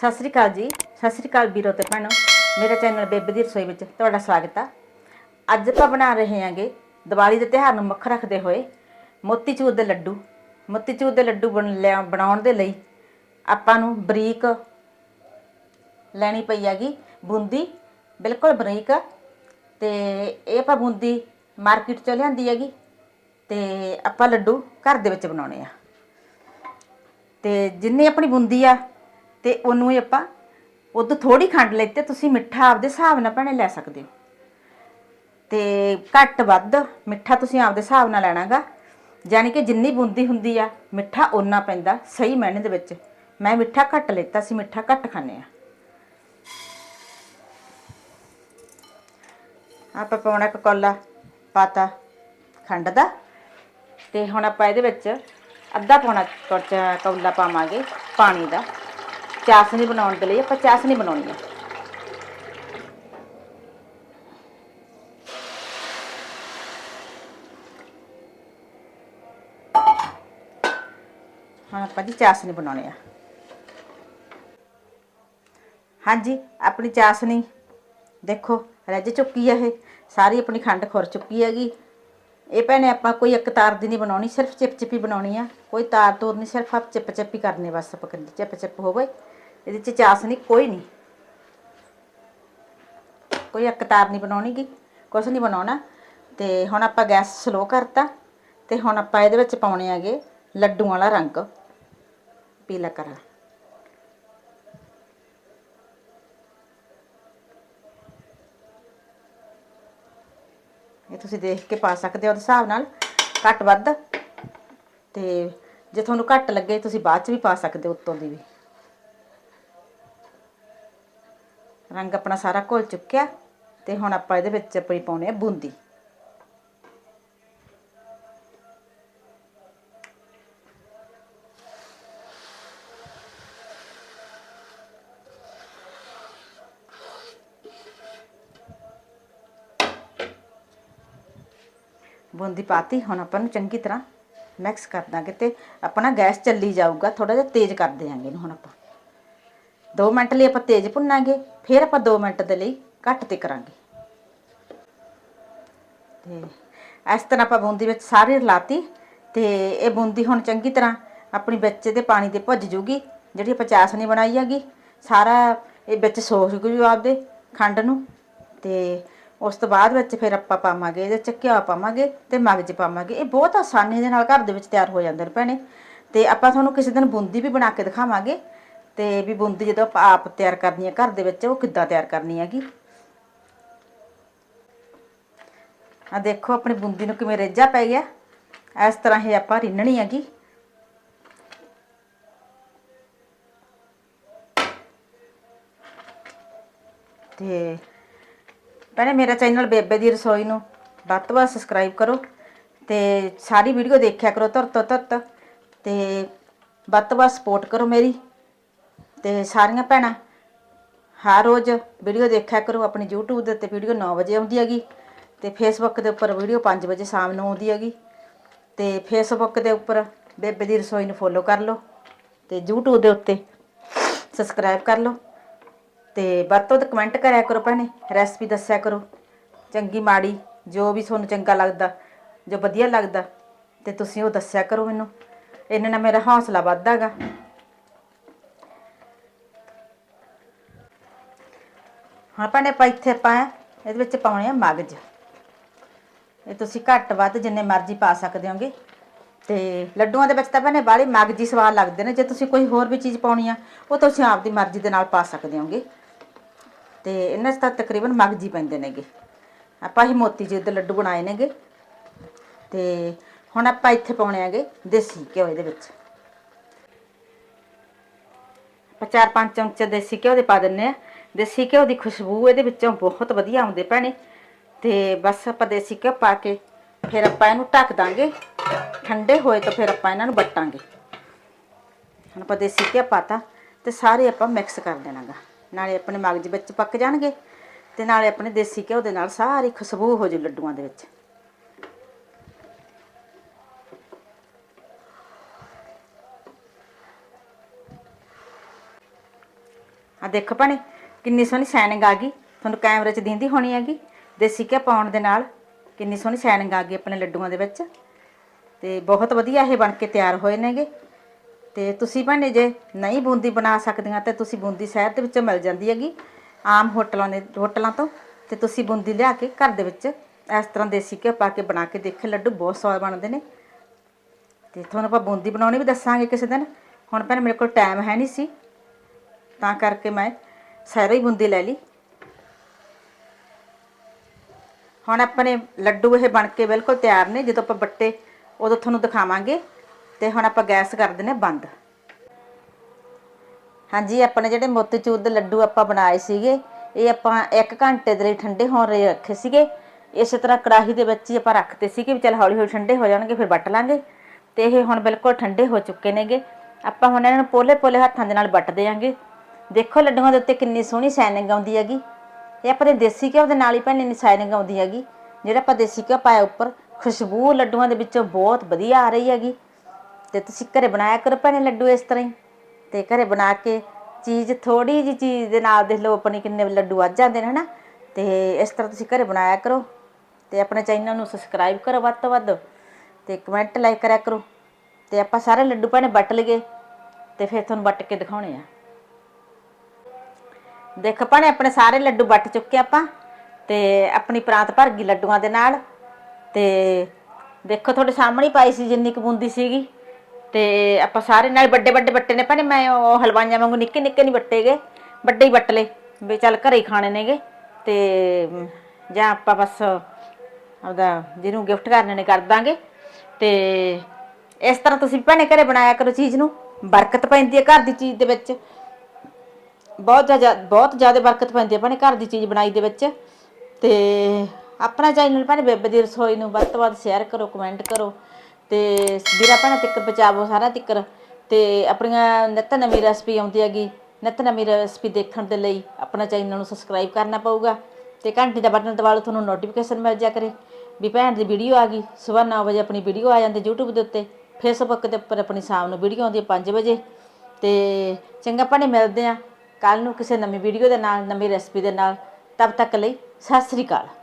ਸਤਿ ਸ੍ਰੀ ਅਕਾਲ ਜੀ, ਸਤਿ ਸ੍ਰੀ ਅਕਾਲ ਵੀਰੋ ਤੇ ਭੈਣੋ, ਮੇਰਾ ਚੈਨਲ ਬੇਬੇ ਦੀ ਰਸੋਈ ਵਿੱਚ ਤੁਹਾਡਾ ਸਵਾਗਤ ਆ। ਅੱਜ ਆਪਾਂ ਬਣਾ ਰਹੇ ਹਾਂਗੇ ਦੀਵਾਲੀ ਦੇ ਤਿਉਹਾਰ ਨੂੰ ਮੁੱਖ ਰੱਖਦੇ ਹੋਏ ਮੋਤੀਚੂਰ ਦੇ ਲੱਡੂ। ਮੋਤੀਚੂਰ ਦੇ ਲੱਡੂ ਬਣ ਲਿਆ, ਬਣਾਉਣ ਦੇ ਲਈ ਆਪਾਂ ਨੂੰ ਬਰੀਕ ਲੈਣੀ ਪਈ ਹੈਗੀ ਬੂੰਦੀ, ਬਿਲਕੁਲ ਬਰੀਕ। ਤੇ ਇਹ ਆਪਾਂ ਬੂੰਦੀ ਮਾਰਕੀਟ ਚੋਂ ਲਿਆਂਦੀ ਹੈਗੀ ਤੇ ਆਪਾਂ ਲੱਡੂ ਘਰ ਦੇ ਵਿੱਚ ਬਣਾਉਣੇ ਆ। ਤੇ ਜਿੰਨੀ ਆਪਣੀ ਬੂੰਦੀ ਆ ਤੇ ਉਹਨੂੰ ਹੀ ਆਪਾਂ ਉਦੋਂ ਥੋੜੀ ਖੰਡ ਲਈ ਤੁਸੀਂ ਮਿੱਠਾ ਆਪਦੇ ਹਿਸਾਬ ਨਾਲ ਭੈਣੇ ਲੈ ਸਕਦੇ ਹੋ। ਤੇ ਘੱਟ ਵੱਧ ਮਿੱਠਾ ਤੁਸੀਂ ਆਪਦੇ ਹਿਸਾਬ ਨਾਲ ਲੈਣਾਗਾ। ਯਾਨੀ ਕਿ ਜਿੰਨੀ ਬੁੰਦੀ ਹੁੰਦੀ ਆ, ਮਿੱਠਾ ਓਨਾ ਪੈਂਦਾ ਸਹੀ ਮਾਇਨੇ ਦੇ ਵਿੱਚ। ਮੈਂ ਮਿੱਠਾ ਘੱਟ ਲੈਤਾ ਸੀ ਮਿੱਠਾ ਘੱਟ ਖਾਂਦੇ ਆ। ਆਪਾਂ ਪਾਉਣਾ ਇੱਕ ਕੌਲਾ ਪਾਤਾ ਖੰਡ ਦਾ ਤੇ ਹੁਣ ਆਪਾਂ ਇਹਦੇ ਵਿੱਚ ਅੱਧਾ ਪੌਣਾ ਕੌਚਾ ਕੌਲਾ ਪਾਵਾਂਗੇ ਪਾਣੀ ਦਾ। ਚਾਸ਼ਨੀ ਬਣਾਉਣ ਦੇ ਲਈ ਆਪਾਂ ਚਾਸ਼ਨੀ ਬਣਾਉਣੀ ਹੈ ਹੁਣ ਆਪਾਂ ਜੀ ਚਾਸ਼ਨੀ ਬਣਾਉਣੀ ਆ ਹਾਂਜੀ ਆਪਣੀ ਚਾਸ਼ਨੀ ਦੇਖੋ ਰੱਜ ਚੁੱਕੀ ਹੈ ਇਹ ਸਾਰੀ ਆਪਣੀ ਖੰਡ ਖੁਰ ਚੁੱਕੀ ਹੈਗੀ ਇਹ ਭੈਣੇ, ਆਪਾਂ ਕੋਈ ਇੱਕ ਤਾਰ ਦੀ ਨਹੀਂ ਬਣਾਉਣੀ, ਸਿਰਫ ਚਿਪ ਚਿਪੀ ਬਣਾਉਣੀ ਆ। ਕੋਈ ਤਾਰ ਤੋਰ ਨਹੀਂ, ਸਿਰਫ ਆਪ ਚਿਪ ਚਿਪੀ ਕਰਨੇ ਬਸ ਆਪਾਂ ਕਹਿੰਦੇ ਚਿਪ ਚਿਪ ਹੋਵੇ। ਇਹਦੇ ਚ ਚਾਸ ਨਹੀਂ, ਕੋਈ ਨਹੀਂ। ਕੋਈ ਇੱਕ ਤਾਰ ਨਹੀਂ ਬਣਾਉਣੀਗੀ, ਕੁਛ ਨਹੀਂ ਬਣਾਉਣਾ। ਤੇ ਹੁਣ ਆਪਾਂ ਗੈਸ ਸਲੋ ਕਰਤਾ, ਤੇ ਹੁਣ ਆਪਾਂ ਇਹਦੇ ਵਿੱਚ ਪਾਉਣੇ ਆਗੇ ਲੱਡੂਆਂ ਵਾਲਾ ਰੰਗ। ਪੀਲਾ ਕਰਾਂ। ਤੁਸੀਂ ਦੇਖ ਕੇ ਪਾ ਸਕਦੇ ਹੋ ਉਹਦੇ ਹਿਸਾਬ ਨਾਲ, ਘੱਟ ਵੱਧ। ਤੇ ਜੇ ਤੁਹਾਨੂੰ ਘੱਟ ਲੱਗੇ, ਤੁਸੀਂ ਬਾਅਦ ਚ ਵੀ ਪਾ ਸਕਦੇ ਹੋ ਉੱਤੋਂ ਦੀ ਵੀ। ਰੰਗ ਆਪਣਾ ਸਾਰਾ ਘੁਲ ਚੁੱਕਿਆ, ਤੇ ਹੁਣ ਆਪਾਂ ਇਹਦੇ ਵਿੱਚ ਆਪਣੀ ਪਾਉਣੇ ਆ ਬੂੰਦੀ। ਬੂੰਦੀ ਪਾਤੀ, ਹੁਣ ਆਪਾਂ ਨੂੰ ਚੰਗੀ ਤਰ੍ਹਾਂ ਮਿਕਸ ਕਰ ਦਾਂਗੇ ਤੇ ਆਪਣਾ ਗੈਸ ਚੱਲੀ ਜਾਊਗਾ ਥੋੜਾ ਜਿਹਾ ਤੇਜ਼ ਕਰ ਦਿਆਂਗੇ ਇਹਨੂੰ ਹੁਣ ਆਪਾਂ। 2 ਮਿੰਟ ਲਈ ਆਪਾਂ ਤੇਜ਼ ਭੁੰਨਾਂਗੇ, ਫਿਰ ਆਪਾਂ 2 ਮਿੰਟ ਦੇ ਲਈ ਘੱਟ ਤੇ ਕਰਾਂਗੇ। ਤੇ ਇਸ ਤਰ੍ਹਾਂ ਆਪਾਂ ਬੂੰਦੀ ਵਿੱਚ ਸਾਰੀ ਰਲਾਤੀ, ਤੇ ਇਹ ਬੂੰਦੀ ਹੁਣ ਚੰਗੀ ਤਰ੍ਹਾਂ ਆਪਣੀ ਵਿੱਚ ਦੇ ਪਾਣੀ ਦੇ ਭੁੱਜ ਜੂਗੀ, ਜਿਹੜੀ ਆਪਾਂ ਚਾਸ਼ਨੀ ਬਣਾਈ ਹੈਗੀ, ਸਾਰਾ ਇਹ ਵਿੱਚ ਸੋਖ ਜੂ ਆਪਦੇ ਖੰਡ ਨੂੰ, ਤੇ ਉਸ ਤੋਂ ਬਾਅਦ ਵਿੱਚ ਫਿਰ ਆਪਾਂ ਪਾਵਾਂਗੇ, ਇਹਦੇ ਚ ਘਿਓ ਪਾਵਾਂਗੇ ਤੇ ਮਗਜ ਪਾਵਾਂਗੇ। ਇਹ ਬਹੁਤ ਆਸਾਨੀ ਦੇ ਨਾਲ ਘਰ ਦੇ ਵਿੱਚ ਤਿਆਰ ਹੋ ਜਾਂਦੇ ਨੇ ਭੈਣੇ। ਤੇ ਆਪਾਂ ਤੁਹਾਨੂੰ ਕਿਸੇ ਦਿਨ ਬੂੰਦੀ ਵੀ ਬਣਾ ਕੇ ਦਿਖਾਵਾਂਗੇ। ਤੇ ਵੀ ਬੂੰਦੀ ਜਦੋਂ ਆਪਾਂ ਆਪ ਤਿਆਰ ਕਰਨੀ ਹੈ ਘਰ ਦੇ ਵਿੱਚ, ਉਹ ਕਿੱਦਾਂ ਤਿਆਰ ਕਰਨੀ ਹੈਗੀ। ਆ ਦੇਖੋ, ਆਪਣੀ ਬੂੰਦੀ ਨੂੰ ਕਿਵੇਂ ਰੇਜਾ ਪੈ ਗਿਆ। ਇਸ ਤਰ੍ਹਾਂ ਇਹ ਆਪਾਂ ਰਿੰਨਣੀ ਹੈਗੀ। ਭੈਣੇ ਮੇਰਾ ਚੈਨਲ ਬੇਬੇ ਦੀ ਰਸੋਈ ਨੂੰ ਵੱਧ ਤੋਂ ਵੱਧ ਸਬਸਕ੍ਰਾਈਬ ਕਰੋ ਤੇ ਸਾਰੀ ਵੀਡੀਓ ਦੇਖਿਆ ਕਰੋ ਤੁਰ ਤੋਂ ਤੁਰਤ ਤੇ ਵੱਧ ਤੋਂ ਵੱਧ ਸਪੋਰਟ ਕਰੋ ਮੇਰੀ ਤੇ ਸਾਰੀਆਂ ਭੈਣਾਂ, ਹਰ ਰੋਜ਼ ਵੀਡੀਓ ਦੇਖਿਆ ਕਰੋ ਆਪਣੀ YouTube ਦੇ ਉੱਤੇ ਵੀਡੀਓ 9 ਵਜੇ ਆਉਂਦੀ ਹੈਗੀ ਤੇ Facebook ਦੇ ਉੱਪਰ ਵੀਡੀਓ 5 ਵਜੇ ਸ਼ਾਮ ਨੂੰ ਆਉਂਦੀ ਹੈਗੀ ਤੇ Facebook ਦੇ ਉੱਪਰ ਬੇਬੇ ਦੀ ਰਸੋਈ ਨੂੰ ਫੋਲੋ ਕਰ ਲਓ ਤੇ YouTube ਦੇ ਉੱਤੇ ਸਬਸਕ੍ਰਾਈਬ ਕਰ ਲਓ। ਤੇ ਵੱਧ ਤੋਂ ਵੱਧ ਕਮੈਂਟ ਕਰਿਆ ਕਰੋ ਭੈਣੇ ਰੈਸਪੀ ਦੱਸਿਆ ਕਰੋ। ਚੰਗੀ ਮਾੜੀ, ਜੋ ਵੀ ਤੁਹਾਨੂੰ ਚੰਗਾ ਲੱਗਦਾ, ਜੋ ਵਧੀਆ ਲੱਗਦਾ, ਤੇ ਤੁਸੀਂ ਉਹ ਦੱਸਿਆ ਕਰੋ ਮੈਨੂੰ। ਇਹਨਾਂ ਨਾਲ ਮੇਰਾ ਹੌਸਲਾ ਵੱਧਦਾਗਾ। ਹਾਂ ਭੈਣੇ, ਆਪਾਂ ਇੱਥੇ ਆਪਾਂ ਇਹਦੇ ਵਿੱਚ ਪਾਉਣੇ ਆ ਮਗਜ। ਇਹ ਤੁਸੀਂ ਘੱਟ ਵੱਧ ਜਿੰਨੇ ਮਰਜ਼ੀ ਪਾ ਸਕਦੇ ਹੋਗੇ। ਤੇ ਲੱਡੂਆਂ ਦੇ ਵਿੱਚ ਤਾਂ ਭੈਣੇ ਬਾਹਲੀ ਮਗਜੀ ਸਵਾਦ ਲੱਗਦੇ ਨੇ। ਜੇ ਤੁਸੀਂ ਕੋਈ ਹੋਰ ਵੀ ਚੀਜ਼ ਪਾਉਣੀ ਆ, ਉਹ ਤੁਸੀਂ ਆਪਦੀ ਮਰਜ਼ੀ ਦੇ ਨਾਲ ਪਾ ਸਕਦੇ ਹੋਗੇ। ਤੇ ਇਹਨਾਂ 'ਚ ਤਾਂ ਤਕਰੀਬਨ ਮਗਜੀ ਪੈਂਦੇ ਨੇਗੇ। ਆਪਾਂ ਹੀ ਮੋਤੀ ਜੀ ਦੇ ਲੱਡੂ ਬਣਾਏ ਨੇਗੇ। ਤੇ ਹੁਣ ਆਪਾਂ ਇੱਥੇ ਪਾਉਣੇ ਆਗੇ ਦੇਸੀ ਘਿਓ ਇਹਦੇ ਵਿੱਚ। ਆਪਾਂ ਚਾਰ ਪੰਜ ਚਮਚੇ ਦੇਸੀ ਘਿਓ ਦੇ ਪਾ ਦਿੰਨੇ ਆ ਦੇਸੀ ਘਿਓ ਦੀ ਖੁਸ਼ਬੂ ਇਹਦੇ ਵਿੱਚੋਂ ਬਹੁਤ ਵਧੀਆ ਆਉਂਦੇ ਭੈਣੇ। ਤੇ ਬਸ ਆਪਾਂ ਦੇਸੀ ਘਿਓ ਪਾ ਕੇ ਫਿਰ ਆਪਾਂ ਇਹਨੂੰ ਢੱਕ ਦਾਂਗੇ। ਠੰਡੇ ਹੋਏ ਤਾਂ ਫਿਰ ਆਪਾਂ ਇਹਨਾਂ ਨੂੰ ਵੱਟਾਂਗੇ। ਹੁਣ ਆਪਾਂ ਦੇਸੀ ਘਿਓ ਪਾਤਾ ਤੇ ਸਾਰੇ ਆਪਾਂ ਮਿਕਸ ਕਰ ਦੇਣਾਗਾ। ਨਾਲੇ ਆਪਣੇ ਮਗਜ ਵਿੱਚ ਪੱਕ ਜਾਣਗੇ ਤੇ ਨਾਲੇ ਆਪਣੇ ਦੇਸੀ ਘਿਓ ਦੇ ਨਾਲ ਸਾਰੀ ਖੁਸ਼ਬੂ ਹੋ ਜੂ ਲੱਡੂਆਂ ਦੇ ਵਿੱਚ। ਆ ਦੇਖੋ ਭੈਣੇ, ਕਿੰਨੀ ਸੋਹਣੀ ਸ਼ਾਈਨਿੰਗ ਆ ਗਈ। ਤੁਹਾਨੂੰ ਕੈਮਰੇ 'ਚ ਦਿੰਦੀ ਹੋਣੀ ਹੈਗੀ। ਦੇਸੀ ਘਿਓ ਪਾਉਣ ਦੇ ਨਾਲ ਕਿੰਨੀ ਸੋਹਣੀ ਸ਼ਾਈਨਿੰਗ ਆ ਗਈ ਆਪਣੇ ਲੱਡੂਆਂ ਦੇ ਵਿੱਚ। ਤੇ ਬਹੁਤ ਵਧੀਆ ਇਹ ਬਣ ਕੇ ਤਿਆਰ ਹੋਏ ਨੇਗੇ। ਤੇ ਤੁਸੀਂ ਭਾਣੇ ਜੇ ਨਹੀਂ ਬੂੰਦੀ ਬਣਾ ਸਕਦੀਆਂ ਤੇ ਤੁਸੀਂ ਬੂੰਦੀ ਸ਼ਹਿਰ ਦੇ ਵਿੱਚੋਂ ਮਿਲ ਜਾਂਦੀ ਹੈਗੀ, ਆਮ ਹੋਟਲਾਂ ਦੇ, ਹੋਟਲਾਂ ਤੋਂ। ਤੇ ਤੁਸੀਂ ਬੂੰਦੀ ਲਿਆ ਕੇ ਘਰ ਦੇ ਵਿੱਚ ਇਸ ਤਰ੍ਹਾਂ ਦੇਸੀ ਘਿਓ ਪਾ ਕੇ ਬਣਾ ਕੇ ਦੇਖੇ, ਲੱਡੂ ਬਹੁਤ ਸਵਾਦ ਬਣਦੇ ਨੇ। ਤੇ ਤੁਹਾਨੂੰ ਆਪਾਂ ਬੂੰਦੀ ਬਣਾਉਣੀ ਵੀ ਦੱਸਾਂਗੇ ਕਿਸੇ ਦਿਨ। ਹੁਣ ਭੈਣੇ ਮੇਰੇ ਕੋਲ ਟਾਈਮ ਹੈ ਨਹੀਂ ਸੀ, ਤਾਂ ਕਰਕੇ ਮੈਂ ਸਾਰੀ ਹੀ ਬੂੰਦੀ ਲੈ ਲਈ। ਹੁਣ ਆਪਣੇ ਲੱਡੂ ਇਹ ਬਣ ਕੇ ਬਿਲਕੁਲ ਤਿਆਰ ਨੇ, ਜਦੋਂ ਆਪਾਂ ਬੱਟੇ ਉਦੋਂ ਤੁਹਾਨੂੰ ਦਿਖਾਵਾਂਗੇ। ਤੇ ਹੁਣ ਆਪਾਂ ਗੈਸ ਕਰ ਦਿੰਨੇ ਬੰਦ। ਹਾਂਜੀ, ਆਪਣੇ ਜਿਹੜੇ ਮੋਤੀਚੂਰ ਦੇ ਲੱਡੂ ਆਪਾਂ ਬਣਾਏ ਸੀਗੇ, ਇਹ ਆਪਾਂ 1 ਘੰਟੇ ਦੇ ਲਈ ਠੰਡੇ ਹੋਣ ਲਈ ਰੱਖੇ ਸੀਗੇ। ਇਸੇ ਤਰ੍ਹਾਂ ਕੜਾਹੀ ਦੇ ਵਿੱਚ ਹੀ ਆਪਾਂ ਰੱਖਦੇ ਸੀਗੇ ਵੀ ਚਲ ਹੌਲੀ ਹੌਲੀ ਠੰਡੇ ਹੋ ਜਾਣਗੇ, ਫਿਰ ਵੱਟ ਲਾਂਗੇ। ਤੇ ਇਹ ਹੁਣ ਬਿਲਕੁਲ ਠੰਡੇ ਹੋ ਚੁੱਕੇ ਨੇਗੇ। ਆਪਾਂ ਹੁਣ ਇਹਨਾਂ ਨੂੰ ਪੋਲੇ ਪੋਲੇ ਹੱਥਾਂ ਦੇ ਨਾਲ ਵੱਟ ਦੇਾਂਗੇ ਦੇਖੋ ਲੱਡੂਆਂ ਦੇ ਉੱਤੇ ਕਿੰਨੀ ਸੋਹਣੀ ਸ਼ਾਈਨਿੰਗ ਆਉਂਦੀ ਹੈਗੀ। ਇਹ ਆਪਣੇ ਦੇਸੀ ਘਿਓ ਦੇ ਨਾਲ ਹੀ ਭੈਣੇ ਇੰਨੀ ਸ਼ਾਈਨਿੰਗ ਆਉਂਦੀ ਹੈਗੀ। ਜਿਹੜਾ ਆਪਾਂ ਦੇਸੀ ਘਿਓ ਪਾਇਆ ਉੱਪਰ, ਖੁਸ਼ਬੂ ਲੱਡੂਆਂ ਦੇ ਵਿੱਚੋਂ ਬਹੁਤ ਵਧੀਆ ਆ ਰਹੀ ਹੈਗੀ। ਤੇ ਤੁਸੀਂ ਘਰੇ ਬਣਾਇਆ ਕਰੋ ਭੈਣੇ ਲੱਡੂ ਇਸ ਤਰ੍ਹਾਂ ਹੀ। ਤੇ ਘਰੇ ਬਣਾ ਕੇ ਚੀਜ਼ ਥੋੜੀ ਜੀ ਚੀਜ਼ ਦੇ ਨਾਲ ਦੇਖ ਲਓ ਆਪਣੇ ਕਿੰਨੇ ਲੱਡੂ ਵੱਜ ਜਾਂਦੇ ਨੇ, ਹਨਾ? ਤੇ ਇਸ ਤਰ੍ਹਾਂ ਤੁਸੀਂ ਘਰੇ ਬਣਾਇਆ ਕਰੋ। ਤੇ ਆਪਣੇ ਚੈਨਲ ਨੂੰ ਸਬਸਕ੍ਰਾਈਬ ਕਰੋ ਵੱਧ ਤੋਂ ਵੱਧ ਤੇ ਕਮੈਂਟ ਲਾਈਕ ਕਰਿਆ ਕਰੋ। ਤੇ ਆਪਾਂ ਸਾਰੇ ਲੱਡੂ ਭੈਣੇ ਵੱਟ ਲਈਏ ਤੇ ਫਿਰ ਤੁਹਾਨੂੰ ਵੱਟ ਕੇ ਦਿਖਾਉਣੇ ਆ। ਦੇਖ ਭੈਣੇ, ਆਪਣੇ ਸਾਰੇ ਲੱਡੂ ਵੱਟ ਚੁੱਕੇ ਆਪਾਂ ਤੇ ਆਪਣੀ ਪ੍ਰਾਂਤ ਭਰ ਗਈ ਲੱਡੂਆਂ ਦੇ ਨਾਲ। ਤੇ ਦੇਖੋ ਤੁਹਾਡੇ ਸਾਹਮਣੇ ਪਾਈ ਸੀ ਜਿੰਨੀ ਕੁ ਬੂੰਦੀ ਸੀਗੀ। ਤੇ ਆਪਾਂ ਸਾਰੇ ਨਾਲ ਵੱਡੇ ਵੱਡੇ ਵੱਟੇ ਨੇ ਭਾਣੇ, ਮੈਂ ਉਹ ਹਲਵਾਈਆਂ ਵਾਂਗੂ ਨਿੱਕੇ ਨਿੱਕੇ ਨਹੀਂ ਵੱਟੇਗੇ ਵੱਡੇ ਹੀ ਵੱਟ ਲਏ, ਵੀ ਚੱਲ ਘਰੇ ਹੀ ਖਾਣੇ ਨੇਗੇ ਤੇ, ਜਾਂ ਆਪਾਂ ਬਸ ਆਪਦਾ ਜਿਹਨੂੰ ਗਿਫਟ ਕਰਨੇ ਨੇ ਕਰ ਦਾਂਗੇ ਤੇ ਇਸ ਤਰ੍ਹਾਂ ਤੁਸੀਂ ਭੈਣੇ ਘਰੇ ਬਣਾਇਆ ਕਰੋ ਚੀਜ਼ ਨੂੰ, ਬਰਕਤ ਪੈਂਦੀ ਹੈ ਘਰ ਦੀ ਚੀਜ਼ ਦੇ ਵਿੱਚ। ਬਹੁਤ ਜ਼ਿਆਦਾ ਬਹੁਤ ਜ਼ਿਆਦਾ ਬਰਕਤ ਪੈਂਦੀ ਹੈ ਭੈਣੇ ਘਰ ਦੀ ਚੀਜ਼ ਬਣਾਈ ਦੇ ਵਿੱਚ ਤੇ ਆਪਣਾ ਚੈਨਲ ਭੈਣੇ ਬੇਬੇ ਦੀ ਰਸੋਈ ਨੂੰ ਵੱਧ ਤੋਂ ਵੱਧ ਸ਼ੇਅਰ ਕਰੋ ਕਮੈਂਟ ਕਰੋ। ਤੇ ਵੀਰਾ ਭੈਣਾਂ ਤੱਕ ਪਹੁੰਚਾਵੋ ਸਾਰਾ ਤਿੱਕਰ। ਤੇ ਆਪਣੀਆਂ ਨਿੱਤ ਨਵੀਂ ਰੈਸਪੀ ਆਉਂਦੀ ਹੈਗੀ, ਨਿੱਤ ਨਵੀਂ ਰੈਸਪੀ ਦੇਖਣ ਦੇ ਲਈ ਆਪਣਾ ਚੈਨਲ ਨੂੰ ਸਬਸਕ੍ਰਾਈਬ ਕਰਨਾ ਪਊਗਾ ਤੇ ਘੰਟੀ ਦਾ ਬਟਨ ਦਬਾ ਲਓ, ਤੁਹਾਨੂੰ ਨੋਟੀਫਿਕੇਸ਼ਨ ਮਿਲ ਜਾ ਕਰੇ। ਵੀ ਭੈਣ ਦੀ ਵੀਡੀਓ ਆ ਗਈ, ਸਵੇਰ 9 ਵਜੇ ਆਪਣੀ ਵੀਡੀਓ ਆ ਜਾਂਦੀ YouTube ਦੇ ਉੱਤੇ ਫੇਸਬੁੱਕ ਦੇ ਉੱਪਰ ਆਪਣੀ ਸ਼ਾਮ ਨੂੰ ਵੀਡੀਓ ਆਉਂਦੀ ਹੈ 5 ਵਜੇ। ਤੇ ਚੰਗਾ ਭਾਣੇ, ਮਿਲਦੇ ਆ ਕੱਲ ਨੂੰ ਕਿਸੇ ਨਵੀਂ ਵੀਡੀਓ ਦੇ ਨਾਲ, ਨਵੀਂ ਰੈਸਪੀ ਦੇ ਨਾਲ। ਤਬ ਤੱਕ ਲਈ ਸਤਿ ਸ੍ਰੀ ਅਕਾਲ।